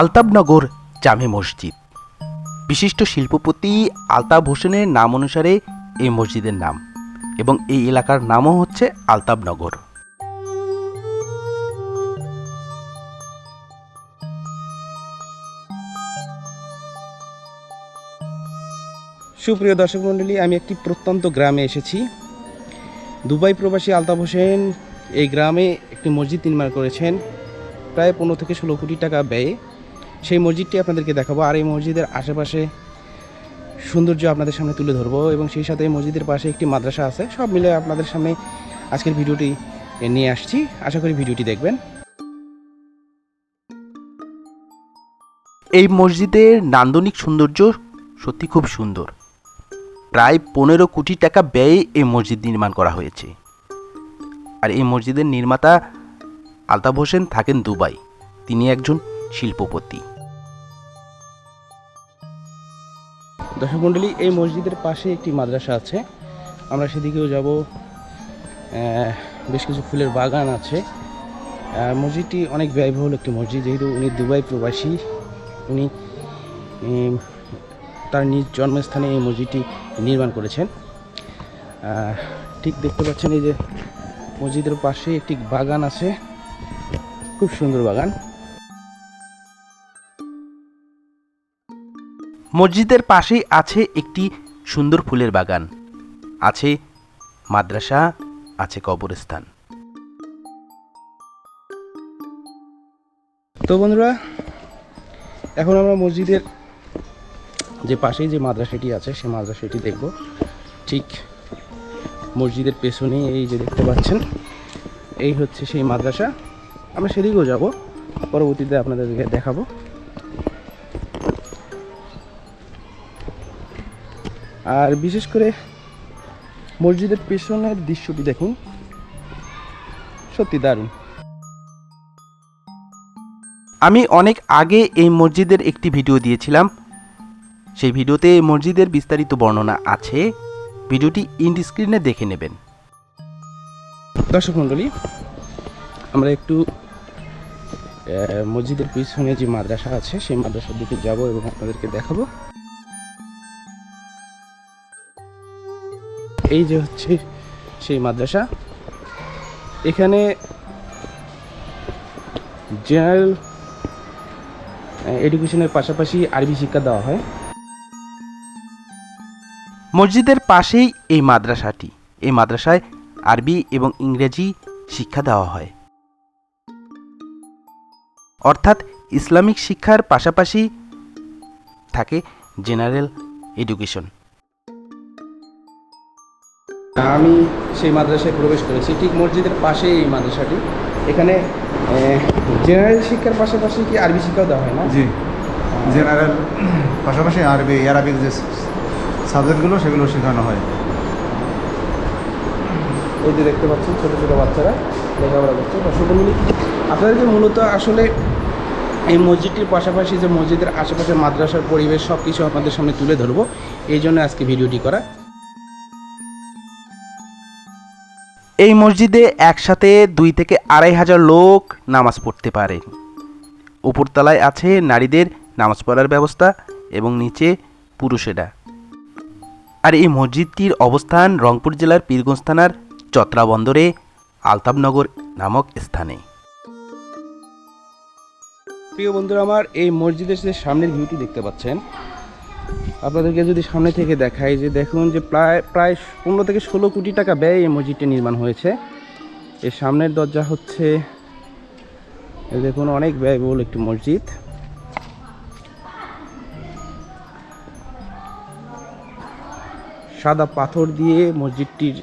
আলতাবনগর জামে মসজিদ। বিশিষ্ট শিল্পপতি আলতাব হোসেনের নাম অনুসারে এই মসজিদের নাম এবং এই এলাকার নামও হচ্ছে আলতাবনগর সুপ্রিয় দর্শক মণ্ডলী, আমি একটি প্রত্যন্ত গ্রামে এসেছি। দুবাই প্রবাসী আলতাফ হোসেন এই গ্রামে একটি মসজিদ নির্মাণ করেছেন। প্রায় পনেরো থেকে ষোলো কোটি টাকা ব্যয়ে। সেই মসজিদটি আপনাদেরকে দেখাবো। আর এই মসজিদের আশেপাশে সৌন্দর্য আপনাদের সামনে তুলে ধরবো এবং সেই সাথে এই মসজিদের পাশে একটি মাদ্রাসা আছে। সব মিলে আপনাদের সামনে আজকের ভিডিওটি নিয়ে আসছি। আশা করি ভিডিওটি দেখবেন। এই মসজিদের নান্দনিক সৌন্দর্য সত্যি খুব সুন্দর। প্রায় পনেরো কোটি টাকা ব্যয়ে এই মসজিদ নির্মাণ করা হয়েছে। আর এই মসজিদের নির্মাতা আলতাফ হোসেন থাকেন দুবাই। তিনি একজন শিল্পপতি। দর্শক এই মসজিদের পাশে একটি মাদ্রাসা আছে। আমরা সেদিকেও যাব। বেশ কিছু ফুলের বাগান আছে। মসজিদটি অনেক ব্যয়বহুল একটি মসজিদ। যেহেতু উনি দুবাই প্রবাসী, উনি তার নিজ জন্মস্থানে এই মসজিদটি নির্মাণ করেছেন। ঠিক দেখতে পাচ্ছেন এই যে মসজিদের পাশে একটি বাগান আছে। খুব সুন্দর বাগান। মসজিদের পাশেই আছে একটি সুন্দর ফুলের বাগান। আছে মাদ্রাসা, আছে কবরস্থান। তো বন্ধুরা, এখন আমরা মসজিদের যে পাশেই যে মাদ্রাসাটি আছে, সেই মাদ্রাসাটি দেখব। ঠিক মসজিদের পেছনে এই যে দেখতে পাচ্ছেন, এই হচ্ছে সেই মাদ্রাসা। আমরা সেদিকেও যাব, পরবর্তীতে আপনাদেরকে দেখাবো। আর বিশেষ করে মসজিদের পেছনের দৃশ্যটি দেখুন। সত্যি দারুণ। আমি অনেক আগে এই মসজিদের একটি ভিডিও দিয়েছিলাম। সেই ভিডিওতে এই মসজিদের বিস্তারিত বর্ণনা আছে। ভিডিওটি ইন্ড স্ক্রিনে দেখে নেবেন। দর্শক মণ্ডলী, আমরা একটু মসজিদের পিছনে যে মাদ্রাসা আছে, সেই মাদ্রাসার দিকে যাব এবং আপনাদেরকে দেখাবো। এই যে হচ্ছে সেই মাদ্রাসা। এখানে জেনারেল এডুকেশনের পাশাপাশি আরবি শিক্ষা দেওয়া হয়। মসজিদের পাশেই এই মাদ্রাসাটি। এই মাদ্রাসায় আরবি এবং ইংরেজি শিক্ষা দেওয়া হয়। অর্থাৎ ইসলামিক শিক্ষার পাশাপাশি থাকে জেনারেল এডুকেশন আমি সেই মাদ্রাসায় প্রবেশ করেছি। ঠিক মসজিদের পাশে এই মাদ্রাসাটি। এখানে জেনারেল শিক্ষার পাশাপাশি কি আরবি শিক্ষাও দেওয়া হয় না? জি। জেনারেল পাশাপাশি আরবি অ্যারাবিক যে সাবজেক্টগুলো সেগুলো শেখানো হয়। এই যে দেখতে পাচ্ছেন ছোটো ছোটো বাচ্চারা লেখাপড়া করছে। দর্শকমূলী আপনাদেরকে মূলত আসলে এই মসজিদটির পাশাপাশি যে মসজিদের আশেপাশে মাদ্রাসার পরিবেশ সব কিছু আপনাদের সামনে তুলে ধরবো। এই জন্য আজকে ভিডিওটি করা। এই মসজিদে একসাথে দুই থেকে আড়াই হাজার লোক নামাজ পড়তে পারে। উপরতলায় আছে নারীদের নামাজ পড়ার ব্যবস্থা এবং নিচে পুরুষেরা। আর এই মসজিদটির অবস্থান রংপুর জেলার পীরগঞ্জ থানার চত্রা বন্দরে আলতাবনগর নামক স্থানে। প্রিয় বন্ধুরা, আমার এই মসজিদের সামনের ভিউটি দেখতে পাচ্ছেন। আপনাদেরকে যদি সামনে থেকে দেখাই যে দেখুন যে প্রায় প্রায় পনেরো থেকে ষোলো কোটি টাকা ব্যয় এই মসজিদটি নির্মাণ হয়েছে। এর সামনের দরজা হচ্ছে দেখুন অনেক ব্যয়বহুল একটি মসজিদ। সাদা পাথর দিয়ে মসজিদটির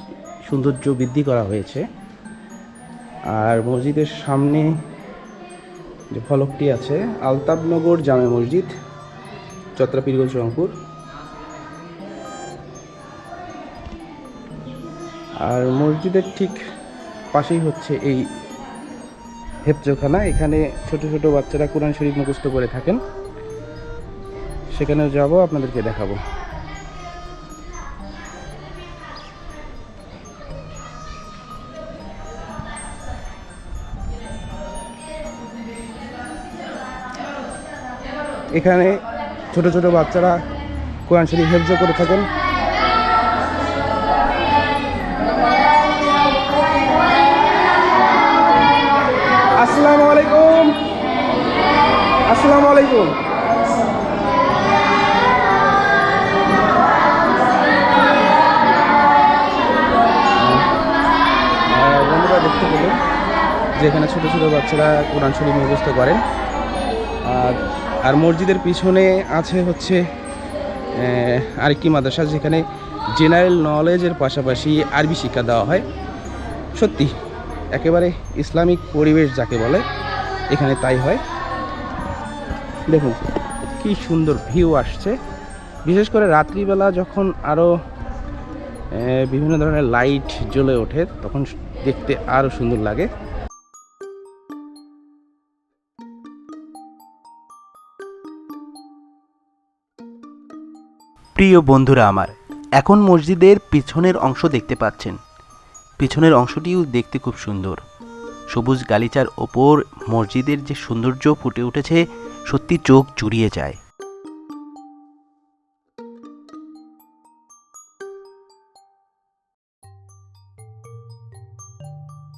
সৌন্দর্য বৃদ্ধি করা হয়েছে। আর মসজিদের সামনে যে ফলকটি আছে আলতাবনগর জামে মসজিদ। চত্রা পীরগঞ্জ রংপুর। আর মসজিদের ঠিক পাশেই হচ্ছে এই হেফজোখানা। এখানে ছোট ছোট বাচ্চারা কোরআন শরীফ মুখস্থ করে থাকেন। সেখানেও যাব, আপনাদেরকে দেখাবো। এখানে ছোট ছোট বাচ্চারা কোরআন শরীফ হেফজ করে থাকেন। আসসালামু আলাইকুম। আসসালামু আলাইকুম। বন্ধুরা, দেখতে পেলেন যে এখানে ছোটো ছোটো বাচ্চারা কোরআন শরীফ মুখস্থ করেন। আর আর মসজিদের পিছনে আছে হচ্ছে আরেকটি মাদ্রাসা যেখানে জেনারেল নলেজের পাশাপাশি আরবি শিক্ষা দেওয়া হয়। সত্যি, একেবারে ইসলামিক পরিবেশ যাকে বলে, এখানে তাই হয়। দেখুন, কি সুন্দর ভিউ আসছে। বিশেষ করে রাত্রিবেলা যখন আরও বিভিন্ন ধরনের লাইট জ্বলে ওঠে, তখন দেখতে আরও সুন্দর লাগে। প্রিয় বন্ধুরা আমার, এখন মসজিদের পিছনের অংশ দেখতে পাচ্ছেন। পিছনের অংশটিও দেখতে খুব সুন্দর। সবুজ গালিচার ওপর মসজিদের যে সৌন্দর্য ফুটে উঠেছে, সত্যি চোখ জুড়িয়ে যায়।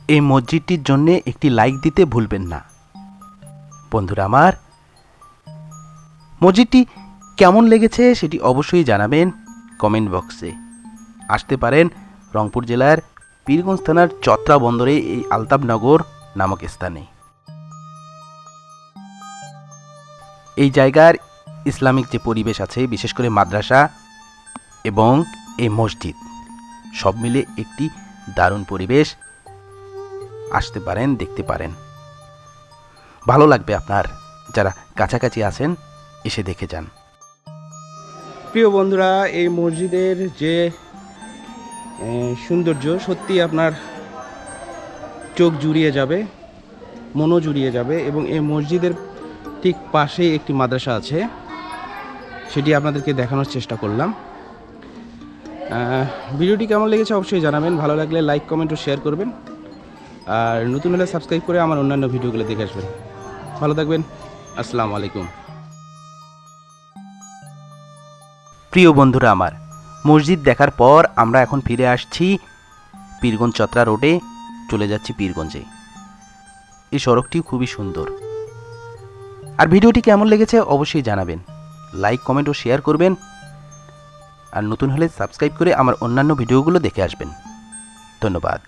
এই মসজিদটির জন্য একটি লাইক দিতে ভুলবেন না। বন্ধুরা আমার, মসজিদটি কেমন লেগেছে সেটি অবশ্যই জানাবেন কমেন্ট বক্সে। আসতে পারেন রংপুর জেলার পীরগঞ্জ থানার চত্রা বন্দরে এই আলতাবনগর নামক স্থানে। এই জায়গার ইসলামিক যে পরিবেশ আছে, বিশেষ করে মাদ্রাসা এবং এই মসজিদ, সব মিলে একটি দারুণ পরিবেশ। আসতে পারেন, দেখতে পারেন। ভালো লাগবে আপনার। যারা কাছাকাছি আছেন, এসে দেখে যান। প্রিয় বন্ধুরা, এই মসজিদের যে সৌন্দর্য সত্যি আপনার চোখ জুড়িয়ে যাবে, মনও জুড়িয়ে যাবে এবং এই মসজিদের ঠিক পাশেই একটি মাদ্রাসা আছে। সেটি আপনাদেরকে দেখানোর চেষ্টা করলাম। ভিডিওটি কেমন লেগেছে অবশ্যই জানাবেন। ভালো লাগলে লাইক, কমেন্ট ও শেয়ার করবেন। আর নতুন হলে সাবস্ক্রাইব করে আমার অন্যান্য ভিডিওগুলো দেখে আসবেন। ভালো থাকবেন। আসসালামু আলাইকুম। প্রিয় বন্ধুরা আমার, মসজিদ দেখার পর আমরা এখন ফিরে আসছি পীরগঞ্জ চত্রা রোডে, চলে যাচ্ছি পীরগঞ্জে। এই সড়কটিও খুবই সুন্দর। আর ভিডিওটি কেমন লেগেছে অবশ্যই জানাবেন। লাইক, কমেন্ট ও শেয়ার করবেন। আর নতুন হলে সাবস্ক্রাইব করে আমার অন্যান্য ভিডিওগুলো দেখে আসবেন। ধন্যবাদ।